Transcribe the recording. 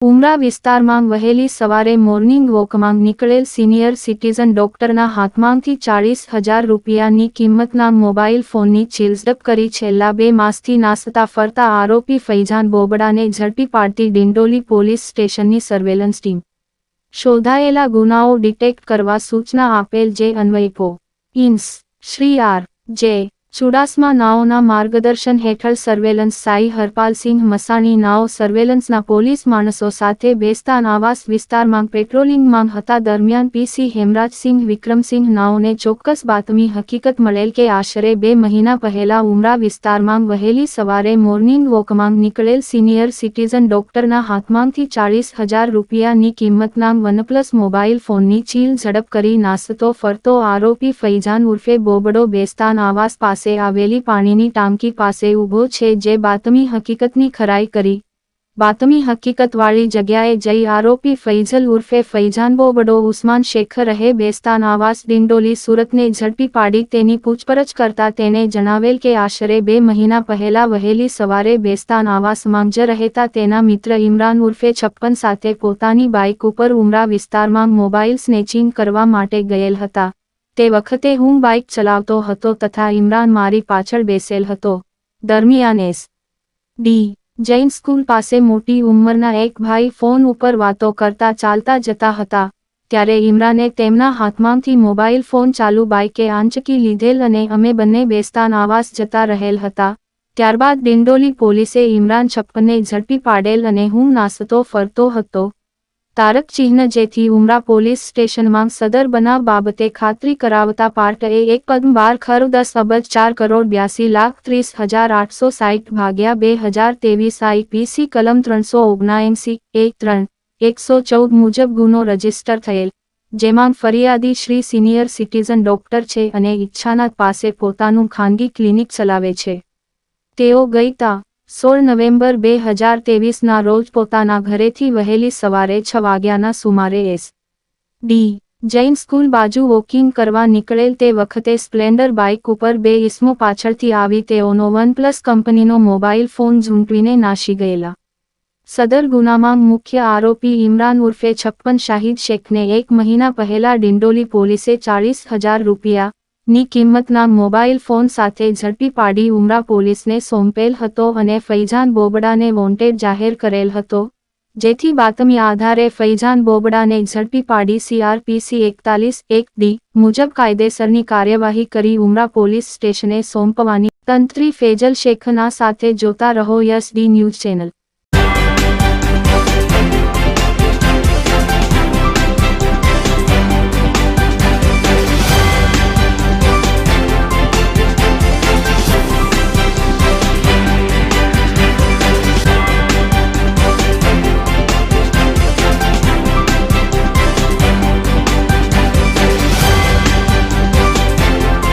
ઉમરા વિસ્તારમાં વહેલી સવારે મોર્નિંગ વોકમાં નીકળેલ સિનિયર સિટીઝન ડોક્ટરના હાથમાંથી ચાળીસ હજાર રૂપિયાની કિંમતના મોબાઈલ ફોનની ચીલઝડપ કરી છેલ્લા બે માસથી નાસતા ફરતા આરોપી ફૈજાન બોબડાને ઝડપી પાડતી ડિંડોલી પોલીસ સ્ટેશનની સર્વેલન્સ ટીમ. શોધાયેલા ગુનાઓ ડિટેક્ટ કરવા સૂચના આપેલ જે અન્વયપો ઇન્સ શ્રી આર. જે. ચુડાસમા નાઓના માર્ગદર્શન હેઠળ સર્વેલન્સ સાઈ હરપાલસિંહ મસાણી નાઓ સર્વેલન્સના પોલીસ માણસો સાથે બેસ્તાન આવાસ વિસ્તારમાં પેટ્રોલિંગમાં હતા દરમિયાન પીસી હેમરાજસિંહ વિક્રમસિંહ નાઓને ચોક્કસ બાતમી હકીકત મળેલ કે આશરે બે મહિના પહેલા ઉમરા વિસ્તારમાં વહેલી સવારે મોર્નિંગ વોકમાં નીકળેલ સિનિયર સિટીઝન ડોક્ટરના હાથમાંથી ચાળીસ હજાર રૂપિયાની કિંમતના વનપ્લસ મોબાઈલ ફોનની ચીલ ઝડપ કરી નાસતો ફરતો આરોપી ફૈજાન ઉર્ફે બોબડો બેસ્તાન આવાસ પાસે આવેલી પાણીની ટાંકી પાસે ઊભો છે જે બાતમી હકીકતની ખરાઈ કરી. બાતમી હકીકતવાળી જગ્યાએ જઈ આરોપી ફૈઝલ ઉર્ફે ફૈઝાન બોબડો ઉસ્માન શેખ રહે બેસ્તાન આવાસ ડિંડોલી સુરતને ઝડપી પાડી તેની પૂછપરછ કરતા તેને જણાવેલ કે આશરે બે મહિના પહેલા વહેલી સવારે બેસ્તાન આવાસમાં જ રહેતા તેના મિત્ર ઇમરાન ઉર્ફે છપ્પન સાથે પોતાની બાઇક ઉપર ઉમરા વિસ્તારમાં મોબાઈલ સ્નેચિંગ કરવા માટે ગયેલ હતા. તે વખતે હું બાઇક ચલાવતો હતો તથા ઇમરાન મારી પાછળ બેસેલ હતો. દરમિયાન એસ. ડી. જૈન સ્કૂલ પાસે મોટી ઉંમરના એક ભાઈ ફોન ઉપર વાતો કરતા ચાલતા જતા હતા. ત્યારે ઇમરાને તેમના હાથમાંથી મોબાઈલ ફોન ચાલુ બાઇકે આંચકી લીધેલ અને અમે બંને બેસ્તાન આવાસ જતા રહેલ હતા. ત્યારબાદ દિંડોલી પોલીસે ઇમરાન છપ્પનને ઝડપી પાડેલ અને હું નાસતો ફરતો હતો. તારક ચિહ્ન જેથી ઉમરા પોલીસ સ્ટેશનમાં સદર બનાવ બાબતે ખાતરી કરાવતા પાર્ટ એ એક પદ બાર ખર દસ અબજ ચાર કરોડ બ્યાસી લાખ ત્રીસ હજાર આઠસો સાહીઠ ભાગ્યા બે હજાર તેવીસ આઈપીસી કલમ ત્રણસો ઓગણાએંસી એક ત્રણ એકસો ચૌદ મુજબ ગુનો રજિસ્ટર થયેલ. જેમાં ફરિયાદી શ્રી સિનિયર સિટીઝન ડોક્ટર છે અને ઈચ્છાનાથ પાસે પોતાનું ખાનગી ક્લિનિક ચલાવે છે. તેઓ ગઈ તા સોળ નવેમ્બર બે હજાર તેવીસના રોજ પોતાના ઘરેથી વહેલી સવારે છ વાગ્યાના સુમારે એસ. ડી. જૈન સ્કૂલ બાજુ વોકિંગ કરવા નીકળેલ તે વખતે સ્પ્લેન્ડર બાઇક ઉપર બે ઇસમો પાછળથી આવી તેઓનો વનપ્લસ કંપનીનો મોબાઈલ ફોન ઝૂંટવીને નાશી ગયેલા. સદર ગુનામાં મુખ્ય આરોપી ઇમરાન ઉર્ફે છપ્પન શાહિદ શેખને એક મહિના પહેલા ડિંડોલી પોલીસે ચાળીસ હજાર રૂપિયા ની કિંમતના મોબાઈલ ફોન સાથે ઝડપી પાડી ઉમરા પોલીસને સોંપેલ હતો અને ફૈજાન બોબડાને વોન્ટેડ જાહેર કરેલ હતો, જેથી બાતમી આધારે ફૈજાન બોબડાને ઝડપી પાડી સીઆરપીસી એકતાલીસ એક ડી મુજબ કાયદેસરની કાર્યવાહી કરી ઉમરા પોલીસ સ્ટેશને સોંપવાની તંત્રી ફેજલ શેખના સાથે જોતા રહો યસ ડી ન્યૂઝ ચેનલ.